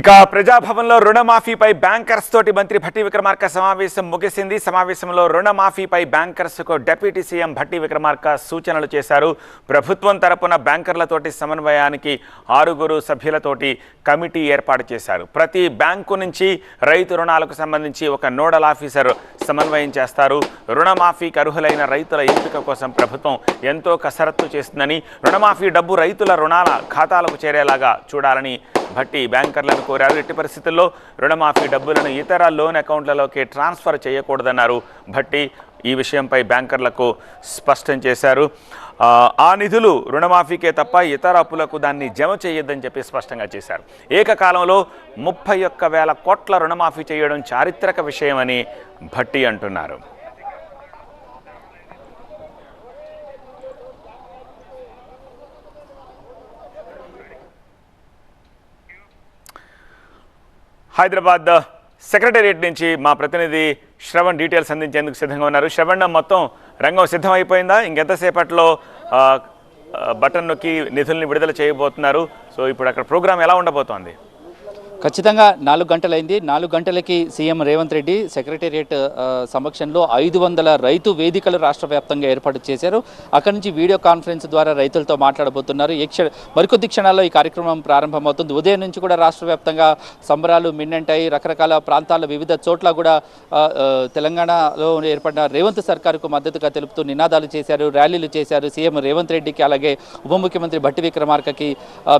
ఇక ప్రజాభవన్లో రుణమాఫీపై బ్యాంకర్స్ తోటి మంత్రి భట్టి విక్రమార్క సమావేశం ముగిసింది. సమావేశంలో రుణమాఫీపై బ్యాంకర్స్కు డిప్యూటీ సీఎం భట్టి విక్రమార్క సూచనలు చేశారు. ప్రభుత్వం తరపున బ్యాంకర్లతోటి సమన్వయానికి ఆరుగురు సభ్యులతోటి కమిటీ ఏర్పాటు చేశారు. ప్రతి బ్యాంకు నుంచి రైతు రుణాలకు సంబంధించి ఒక నోడల్ ఆఫీసర్ సమన్వయం చేస్తారు. రుణమాఫీకి అర్హులైన రైతుల ఎంపిక కోసం ప్రభుత్వం ఎంతో కసరత్తు చేస్తుందని రుణమాఫీ డబ్బు రైతుల రుణాల ఖాతాలకు చేరేలాగా చూడాలని భట్టి బ్యాంకర్లను కోరారు. ఎట్టి పరిస్థితుల్లో రుణమాఫీ డబ్బులను ఇతర లోన్ అకౌంట్లలోకి ట్రాన్స్ఫర్ చేయకూడదన్నారు భట్టి. ఈ విషయంపై బ్యాంకర్లకు స్పష్టం చేశారు. ఆ, నిధులు రుణమాఫీకే తప్ప ఇతర అప్పులకు దాన్ని జమ చేయొద్దని చెప్పి స్పష్టంగా చేశారు. ఏకకాలంలో ముప్పై ఒక్క వేల కోట్ల రుణమాఫీ చేయడం చారిత్రక విషయమని భట్టి అంటున్నారు. హైదరాబాద్ సెక్రటేరియట్ నుంచి మా ప్రతినిధి శ్రవణ్ డీటెయిల్స్ అందించేందుకు సిద్ధంగా ఉన్నారు. శ్రవణ్ మొత్తం రంగం సిద్ధమైపోయిందా? ఇంకెంతసేపట్లో బటన్ నొక్కి నిధుల్ని విడుదల చేయబోతున్నారు. సో ఇప్పుడు అక్కడ ప్రోగ్రామ్ ఎలా ఉండబోతోంది? ఖచ్చితంగా నాలుగు గంటలైంది. నాలుగు గంటలకి సీఎం రేవంత్ రెడ్డి సెక్రటేరియట్ సమక్షంలో ఐదు వందల రైతు వేదికలు రాష్ట్ర వ్యాప్తంగా ఏర్పాటు చేశారు. అక్కడి నుంచి వీడియో కాన్ఫరెన్స్ ద్వారా రైతులతో మాట్లాడబోతున్నారు. ఈ క్ష మరికొద్ది క్షణాల్లో ఈ కార్యక్రమం ప్రారంభమవుతుంది. ఉదయం నుంచి కూడా రాష్ట్ర వ్యాప్తంగా సంబరాలు మిన్నంటాయి. రకరకాల ప్రాంతాల వివిధ చోట్ల కూడా తెలంగాణలో ఏర్పడిన రేవంత్ సర్కారుకు మద్దతుగా తెలుపుతూ నినాదాలు చేశారు ర్యాలీలు చేశారు సీఎం రేవంత్ రెడ్డికి. అలాగే ఉప ముఖ్యమంత్రి భట్టి విక్రమార్కకి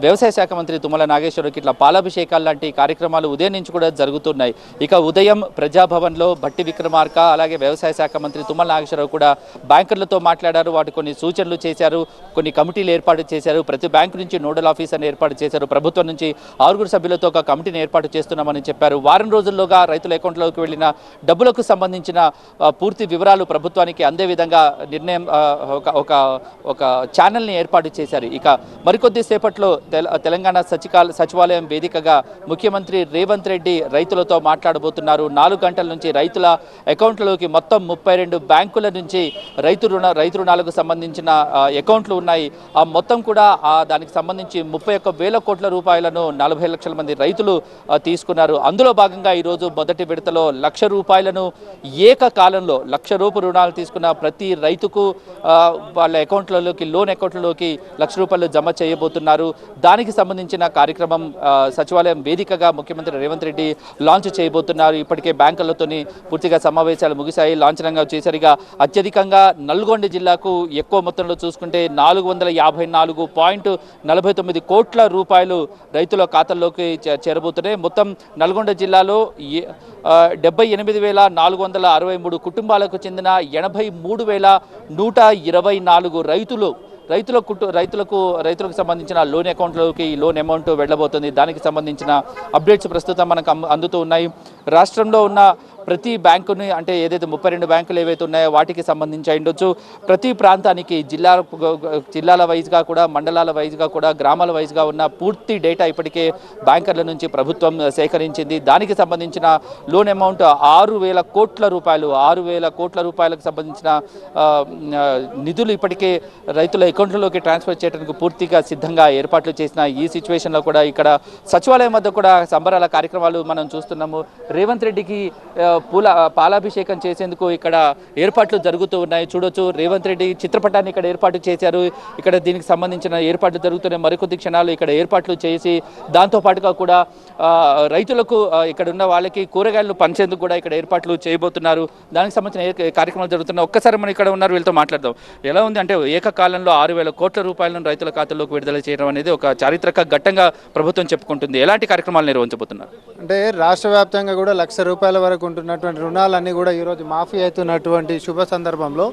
వ్యవసాయ శాఖ మంత్రి తుమ్మల నాగేశ్వరరావుకి ఇట్లా పాలాభిషేకాలు లాంటి కార్యక్రమాలు ఉదయం నుంచి కూడా జరుగుతున్నాయి. ఇక ఉదయం ప్రజాభవన్లో భట్టి విక్రమార్క అలాగే వ్యవసాయ శాఖ మంత్రి తుమ్మల నాగేశ్వరరావు కూడా బ్యాంకర్లతో మాట్లాడారు. వాటి కొన్ని సూచనలు చేశారు కొన్ని కమిటీలు ఏర్పాటు చేశారు. ప్రతి బ్యాంకు నుంచి నోడల్ ఆఫీసర్ని ఏర్పాటు చేశారు. ప్రభుత్వం నుంచి ఆరుగురు సభ్యులతో ఒక కమిటీని ఏర్పాటు చేస్తున్నామని చెప్పారు. వారం రోజుల్లోగా రైతుల అకౌంట్లోకి వెళ్ళిన డబ్బులకు సంబంధించిన పూర్తి వివరాలు ప్రభుత్వానికి అందే విధంగా నిర్ణయం ఒక ఒక ఒక ఛానల్ని ఏర్పాటు చేశారు. ఇక మరికొద్ది సేపట్లో తెల- తెలంగాణ సచికాల సచివాలయం వేదికగా ముఖ్య ముఖ్యమంత్రి రేవంత్ రెడ్డి రైతులతో మాట్లాడబోతున్నారు. నాలుగు గంటల నుంచి రైతుల అకౌంట్లలోకి మొత్తం ముప్పై రెండు బ్యాంకుల నుంచి రైతు రుణ రైతు రుణాలకు సంబంధించిన అకౌంట్లు ఉన్నాయి. ఆ మొత్తం కూడా ఆ దానికి సంబంధించి ముప్పై ఒక్క వేల కోట్ల రూపాయలను నలభై లక్షల మంది రైతులు తీసుకున్నారు. అందులో భాగంగా ఈరోజు మొదటి విడతలో లక్ష రూపాయలను ఏకకాలంలో లక్ష రూపు రుణాలు తీసుకున్న ప్రతి రైతుకు వాళ్ళ అకౌంట్లలోకి లోన్ అకౌంట్లలోకి లక్ష రూపాయలు జమ చేయబోతున్నారు. దానికి సంబంధించిన కార్యక్రమం సచివాలయం వేదిక వేదికగా ముఖ్యమంత్రి రేవంత్ రెడ్డి లాంచ్ చేయబోతున్నారు. ఇప్పటికే బ్యాంకులతోని పూర్తిగా సమావేశాలు ముగిశాయి. లాంఛనంగా చేసరిగా అత్యధికంగా నల్గొండ జిల్లాకు ఎక్కువ మొత్తంలో చూసుకుంటే నాలుగు వందల యాభై నాలుగు పాయింట్ నలభై తొమ్మిది కోట్ల రూపాయలు రైతుల ఖాతాల్లోకి చే- చేరబోతున్నాయి. మొత్తం నల్గొండ జిల్లాలో ఏ- డెబ్బై ఎనిమిది వేల నాలుగు వందల అరవై మూడు కుటుంబాలకు చెందిన ఎనభై మూడు వేల నూట ఇరవై నాలుగు రైతులు రైతుల రైతులకు రైతులకు సంబంధించిన లోన్ అకౌంట్లోకి ఈ లోన్ అమౌంట్ వెళ్ళబోతుంది. దానికి సంబంధించిన అప్డేట్స్ ప్రస్తుతం మనకు అందుతూ ఉన్నాయి. రాష్ట్రంలో ఉన్న ప్రతి బ్యాంకుని అంటే ఏదైతే ముప్పై రెండు బ్యాంకులు ఏవైతే ఉన్నాయో వాటికి సంబంధించి అయి ఉండొచ్చు. ప్రతి ప్రాంతానికి జిల్లా జిల్లాల వైజ్గా కూడా మండలాల వైజ్గా కూడా గ్రామాల వైజ్గా ఉన్న పూర్తి డేటా ఇప్పటికే బ్యాంకర్ల నుంచి ప్రభుత్వం సేకరించింది. దానికి సంబంధించిన లోన్ అమౌంట్ ఆరు వేల కోట్ల రూపాయలు ఆరు వేల కోట్ల రూపాయలకు సంబంధించిన నిధులు ఇప్పటికే రైతుల అకౌంట్లలోకి ట్రాన్స్ఫర్ చేయడానికి పూర్తిగా సిద్ధంగా ఏర్పాట్లు చేసిన ఈ సిచ్యువేషన్లో కూడా ఇక్కడ సచివాలయం వద్ద కూడా సంబరాల కార్యక్రమాలు మనం చూస్తున్నాము. రేవంత్ రెడ్డికి పూల పాలాభిషేకం చేసేందుకు ఇక్కడ ఏర్పాట్లు జరుగుతూ ఉన్నాయి. చూడొచ్చు రేవంత్ రెడ్డి చిత్రపటాన్ని ఇక్కడ ఏర్పాటు చేశారు. ఇక్కడ దీనికి సంబంధించిన ఏర్పాట్లు జరుగుతున్నాయి మరికొద్ది క్షణాలు ఇక్కడ ఏర్పాట్లు చేసి దాంతో పాటుగా కూడా రైతులకు ఇక్కడ ఉన్న వాళ్ళకి కూరగాయలు పంచేందుకు కూడా ఇక్కడ ఏర్పాట్లు చేయబోతున్నారు. దానికి సంబంధించిన ఏ- కార్యక్రమాలు జరుగుతున్నాయి. ఒక్కసారి మనం ఇక్కడ ఉన్నారు వీళ్ళతో మాట్లాడదాం. ఎలా ఉంది అంటే ఏకకాలంలో ఆరు వేల కోట్ల రూపాయలను రైతుల ఖాతాల్లోకి విడుదల చేయడం అనేది ఒక చారిత్రక ఘట్టంగా ప్రభుత్వం చెప్పుకుంటుంది. ఎలాంటి కార్యక్రమాలు నిర్వహించబోతున్నారు? అంటే రాష్ట్ర వ్యాప్తంగా కూడా లక్ష రూపాయల వరకు ఉంటున్నటువంటి రుణాలన్నీ కూడా ఈరోజు మాఫీ అవుతున్నటువంటి శుభ సందర్భంలో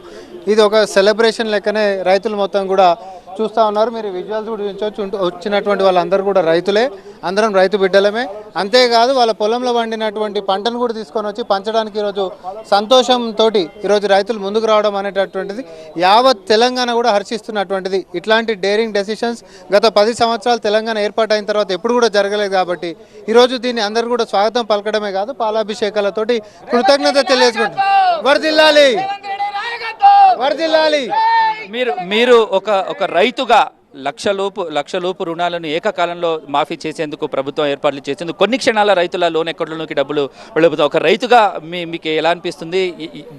ఇది ఒక సెలబ్రేషన్ లెక్కనే రైతులు మొత్తం కూడా చూస్తూ ఉన్నారు. మీరు విజువల్స్ కూడా చూపించవచ్చు. వచ్చినటువంటి వాళ్ళందరూ కూడా రైతులే. అందరం రైతు బిడ్డలమే. అంతేకాదు వాళ్ళ పొలంలో పండినటువంటి పంటను కూడా తీసుకొని వచ్చి పంచడానికి ఈరోజు సంతోషంతో ఈరోజు రైతులు ముందుకు రావడం అనేటటువంటిది యావత్ తెలంగాణ కూడా హర్షిస్తున్నటువంటిది. ఇట్లాంటి డేరింగ్ డెసిషన్స్ గత పది సంవత్సరాలు తెలంగాణ ఏర్పాటైన తర్వాత ఎప్పుడు కూడా జరగలేదు కాబట్టి ఈరోజు దీన్ని అందరూ కూడా స్వాగతం పలకడమే కాదు పాలాభిషేకాలతోటి కృతజ్ఞత తెలియజేసుకుంటాం వర్దిల్లాలి వర్దిల్లాలి మీరు మీరు ఒక ఒక రైతుగా లక్షలోపు లక్షలోపు రుణాలను ఏకకాలంలో మాఫీ చేసేందుకు ప్రభుత్వం ఏర్పాట్లు చేసింది. కొన్ని క్షణాల రైతుల లోన్ ఎక్కడలోకి డబ్బులు వెళ్ళిపోతాయి ఒక రైతుగా మీ మీకు ఎలా అనిపిస్తుంది?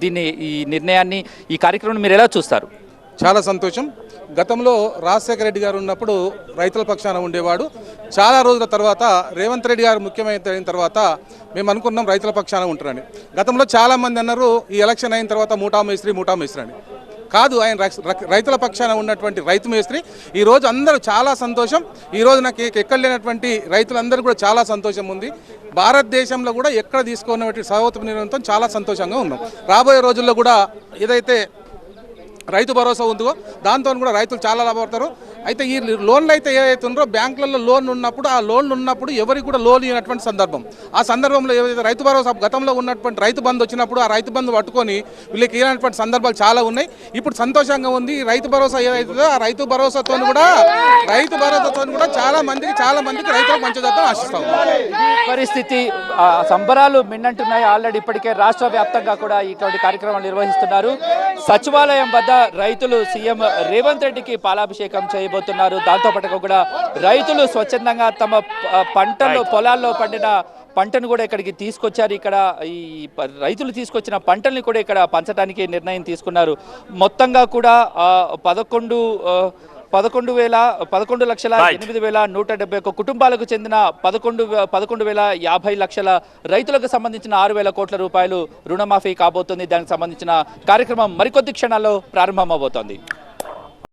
దీన్ని ఈ నిర్ణయాన్ని ఈ కార్యక్రమం మీరు ఎలా చూస్తారు? చాలా సంతోషం. గతంలో రాజశేఖర రెడ్డి గారు ఉన్నప్పుడు రైతుల పక్షాన ఉండేవాడు. చాలా రోజుల తర్వాత రేవంత్ రెడ్డి గారు ముఖ్యమైన తర్వాత మేము అనుకున్నాం రైతుల పక్షాన ఉంటారని. గతంలో చాలామంది అన్నారు ఈ ఎలక్షన్ అయిన తర్వాత మూటా మేస్త్రి మూటా మేస్త్రి అని. కాదు ఆయన రైతుల పక్షాన ఉన్నటువంటి రైతు మేస్త్రి. ఈ రోజు అందరూ చాలా సంతోషం. ఈ నాకు ఎక్కడ లేనటువంటి రైతులందరూ కూడా చాలా సంతోషం ఉంది. భారతదేశంలో కూడా ఎక్కడ తీసుకున్నటువంటి సర్వోత్తమ నిర్ణయంతో చాలా సంతోషంగా ఉన్నాం. రాబోయే రోజుల్లో కూడా ఏదైతే రైతు భరోసా ఉందో దాంతో కూడా రైతులు చాలా లాభపడతారు. అయితే ఈ లోన్లు అయితే ఏవైతే ఉన్నారో బ్యాంకులలో లోన్ ఉన్నప్పుడు ఆ లోన్లు ఉన్నప్పుడు ఎవరికి కూడా లోన్ ఇవ్వనటువంటి సందర్భం. ఆ సందర్భంలో ఏవైతే రైతు భరోసా గతంలో ఉన్నటువంటి రైతు బంధు వచ్చినప్పుడు ఆ రైతు బంధు పట్టుకొని వీళ్ళకి ఇవ్వనటువంటి సందర్భాలు చాలా ఉన్నాయి. ఇప్పుడు సంతోషంగా ఉంది రైతు భరోసా ఏదైతుందో ఆ రైతు భరోసాతో కూడా రైతు భరోసాతో కూడా చాలా మందికి చాలా మందికి రైతులకు మంచి జరుగుతుందని ఆశిస్తాం పరిస్థితి ఆ, సంబరాలు మిన్నంటున్నాయి. ఆల్రెడీ ఇప్పటికే రాష్ట్ర వ్యాప్తంగా కూడా ఇటువంటి కార్యక్రమాలు నిర్వహిస్తున్నారు. సచివాలయం వద్ద రైతులు సీఎం రేవంత్ రెడ్డికి పాలాభిషేకం చేయబోతున్నారు. దాంతోపాటుగా కూడా రైతులు స్వచ్ఛందంగా తమ పంటలు పొలాల్లో పండిన పంటను కూడా ఇక్కడికి తీసుకొచ్చారు. ఇక్కడ ఈ రైతులు తీసుకొచ్చిన పంటల్ని కూడా ఇక్కడ పంచడానికి నిర్ణయం తీసుకున్నారు. మొత్తంగా కూడా పదకొండు పదకొండు వేల పదకొండు లక్షల. ఎనిమిది వేల నూట డెబ్బై ఒక్క కుటుంబాలకు చెందిన పదకొండు పదకొండు వేల యాభై లక్షల రైతులకు సంబంధించిన ఆరు వేల కోట్ల రూపాయలు రుణమాఫీ కాబోతుంది దానికి సంబంధించిన కార్యక్రమం మరికొద్ది క్షణాల్లో ప్రారంభమవబోతోంది